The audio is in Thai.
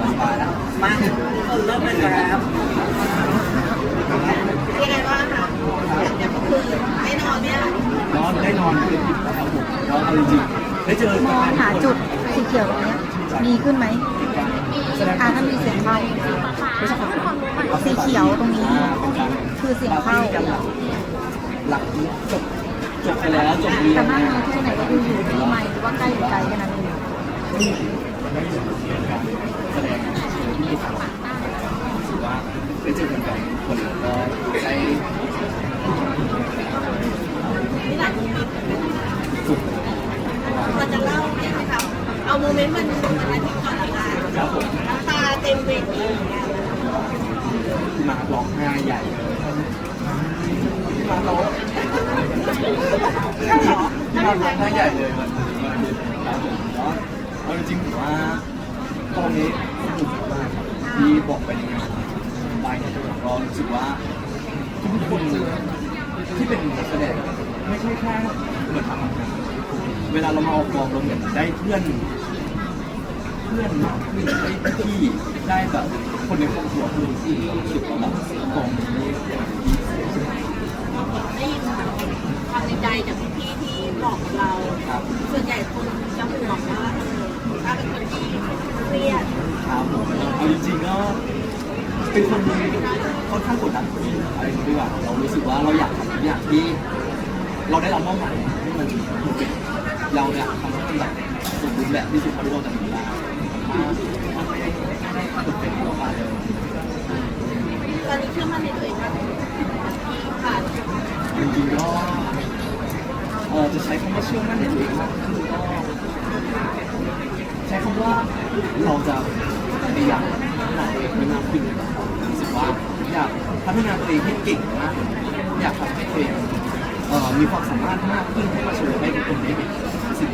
สบายแล้วมาคนเริ่มเลยครับยังไงบ้างคะเดี๋ยวก็คือไม่นอนเนี่ยนอนได้นอนคือผิดนะครับผมนอนเอาจริงได้เจอมองหาจุดสีเขียวตรงนี้มีขึ้นไหมอ่าถ้ามีเสียงเข้าสีเขียวตรงนี้ คือเสียงเข้าหลักจบจบไปแล้วจบเรียแต่นมากนะน้อยแค่ไหนก็คืออยู่ที่ไม่หรือว่าใกล้หรือไกลกันนั้น เองไม่ได้การแสดงที่มีสาระรู้สึกว่าได้เจอกันกับคนแล้วก็ได้มีหลายโมเมนต์ฝึกพอจะเล่าไหมคะเอาโมเมนต์มันมันอาทิตย์ก่อนละกันครับผมน้ำตาเต็มเวทีมาร้องไห้ใหญ่เลยมาร้องที่มาร้องไห้ใหญ่เลยมัน จริงๆผมว่าตอนนี้สนุกมากครับที่บอกไปในงานไปเนี่ยผมก็รู้สึกว่าทุกคนที่เป็นนักแสดงไม่ใช่แค่เหมือนทำงานเวลาเรามาออกกองเราเหมือนได้เพื่อนเพื่อนมากขึ้นได้พี่ได้แบบคนในครอบครัวคือรู้สึกว่าแบบกองนี้ได้ยินความในใจจากพี่ๆที่บอกกับเราครับส่วนใหญ่คนจะห่วง เออถ้าเป็นคนที่เครียดครับเอาจริงๆก็เป็นคนที่ค่อนข้างกดดันตัวเองอะไรอย่างเงี้ยดีกว่าเรารู้สึกว่าเราอยากทำทุกอย่างที่ เราได้รับมอบหมายให้มันถูกเป็นเราเนี่ยทำให้มันแบบสมบูรณ์แบบที่สุดเท่าที่เราจะทำได้ถ้าถ้าไม่ได้ตอนนี้เชื่อมั่นในตัวเองมากขึ้นที่ผ่านจริงๆก็จะใช้คำว่าเชื่อมั่นในตัวเองมากขึ้นก็ใช้คำว่าเราจะพยายามพัฒนาตัวเองให้มากขึ้นรู้สึกว่าอยากพัฒนาตัวเองให้เก่งมากอยากทำให้ตัวเองเอ่อมีความสามารถมากขึ้นให้มาโชว์ให้ทุกคนได้เห็นสิ่ง